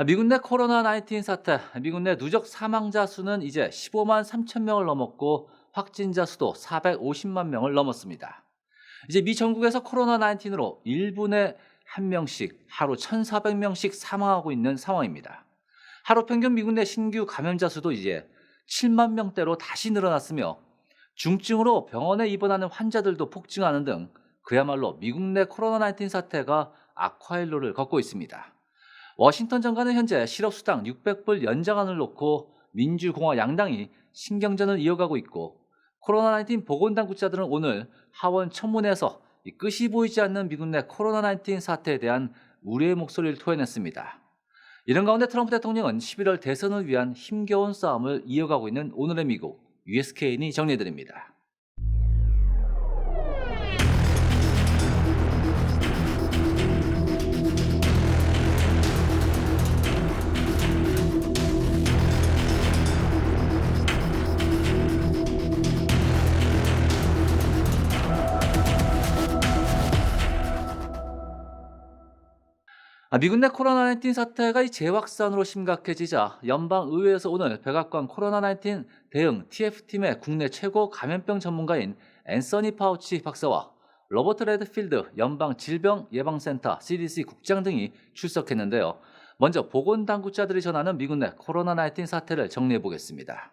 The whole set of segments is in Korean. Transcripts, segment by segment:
아, 미국 내 코로나 19 사태, 미국 내 누적 사망자 수는 이제 15만 3천 명을 넘었고 확진자 수도 450만 명을 넘었습니다. 이제 미 전국에서 코로나 19으로 1분에 한 명씩 하루 1,400명씩 사망하고 있는 상황입니다. 하루 평균 미국 내 신규 감염자 수도 이제 7만 명대로 다시 늘어났으며 중증으로 병원에 입원하는 환자들도 폭증하는 등 그야말로 미국 내 코로나 19 사태가 악화일로를 걷고 있습니다. 워싱턴 정가는 현재 실업수당 600불 연장안을 놓고 민주공화 양당이 신경전을 이어가고 있고 코로나19 보건당국자들은 오늘 하원 청문회에서 이 끝이 보이지 않는 미국 내 코로나19 사태에 대한 우려의 목소리를 토해냈습니다. 이런 가운데 트럼프 대통령은 11월 대선을 위한 힘겨운 싸움을 이어가고 있는 오늘의 미국 USK인이 정리해드립니다. 미국 내 코로나19 사태가 이 재확산으로 심각해지자 연방 의회에서 오늘 백악관 코로나19 대응 TF팀의 국내 최고 감염병 전문가인 앤서니 파우치 박사와 로버트 레드필드 연방 질병 예방센터 CDC 국장 등이 출석했는데요. 먼저 보건 당국자들이 전하는 미국 내 코로나19 사태를 정리해 보겠습니다.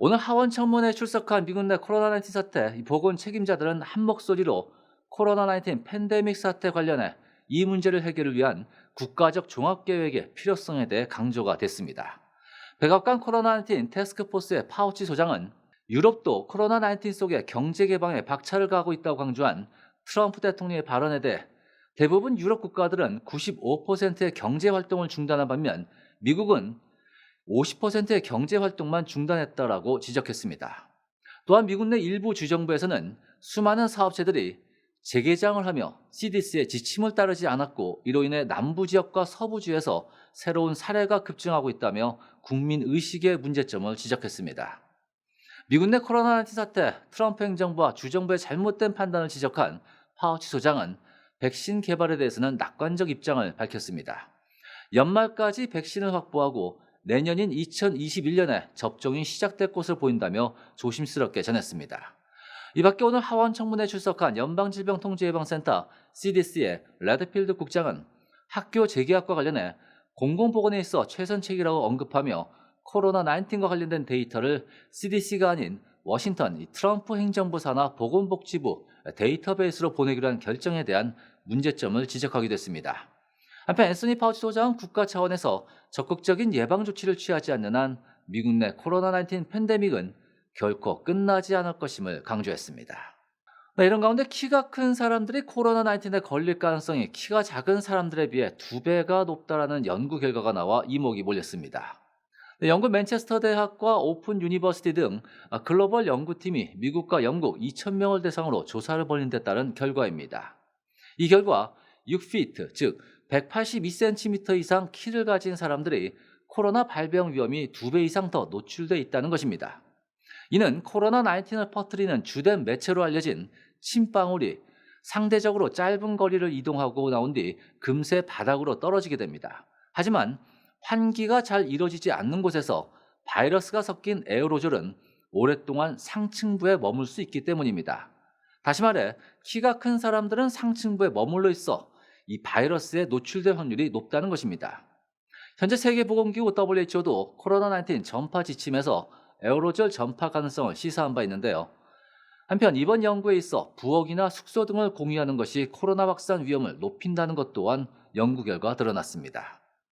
오늘 하원 청문회에 출석한 미국 내 코로나19 사태 이 보건 책임자들은 한 목소리로 코로나19 팬데믹 사태 관련해 이 문제를 해결을 위한 국가적 종합계획의 필요성에 대해 강조가 됐습니다. 백악관 코로나19 테스크포스의 파우치 소장은 유럽도 코로나19 속에 경제 개방에 박차를 가하고 있다고 강조한 트럼프 대통령의 발언에 대해 대부분 유럽 국가들은 95%의 경제 활동을 중단한 반면 미국은 50%의 경제 활동만 중단했다라고 지적했습니다. 또한 미국 내 일부 주정부에서는 수많은 사업체들이 재개장을 하며 CDC의 지침을 따르지 않았고 이로 인해 남부 지역과 서부 주에서 새로운 사례가 급증하고 있다며 국민 의식의 문제점을 지적했습니다. 미국 내 코로나19 사태, 트럼프 행정부와 주정부의 잘못된 판단을 지적한 파우치 소장은 백신 개발에 대해서는 낙관적 입장을 밝혔습니다. 연말까지 백신을 확보하고 내년인 2021년에 접종이 시작될 것을 보인다며 조심스럽게 전했습니다. 이 밖에 오늘 하원 청문회에 출석한 연방질병통제예방센터 CDC의 레드필드 국장은 학교 재개학과 관련해 공공보건에 있어 최선책이라고 언급하며 코로나19과 관련된 데이터를 CDC가 아닌 워싱턴 트럼프 행정부 산하 보건복지부 데이터베이스로 보내기로 한 결정에 대한 문제점을 지적하기도 했습니다. 한편 앤소니 파우치 소장은 국가 차원에서 적극적인 예방 조치를 취하지 않는 한 미국 내 코로나19 팬데믹은 결코 끝나지 않을 것임을 강조했습니다. 네, 이런 가운데 키가 큰 사람들이 코로나19에 걸릴 가능성이 키가 작은 사람들에 비해 두 배가 높다라는 연구 결과가 나와 이목이 몰렸습니다. 네, 영국 맨체스터 대학과 오픈 유니버시티 등 글로벌 연구팀이 미국과 영국 2,000명을 대상으로 조사를 벌인 데 따른 결과입니다. 이 결과 6피트, 즉 182cm 이상 키를 가진 사람들이 코로나 발병 위험이 두 배 이상 더 노출돼 있다는 것입니다. 이는 코로나19을 퍼뜨리는 주된 매체로 알려진 침방울이 상대적으로 짧은 거리를 이동하고 나온 뒤 금세 바닥으로 떨어지게 됩니다. 하지만 환기가 잘 이루어지지 않는 곳에서 바이러스가 섞인 에어로졸은 오랫동안 상층부에 머물 수 있기 때문입니다. 다시 말해 키가 큰 사람들은 상층부에 머물러 있어 이 바이러스에 노출될 확률이 높다는 것입니다. 현재 세계보건기구 WHO도 코로나19 전파 지침에서 에어로졸 전파 가능성을 시사한 바 있는데요. 한편 이번 연구에 있어 부엌이나 숙소 등을 공유하는 것이 코로나 확산 위험을 높인다는 것 또한 연구 결과 드러났습니다.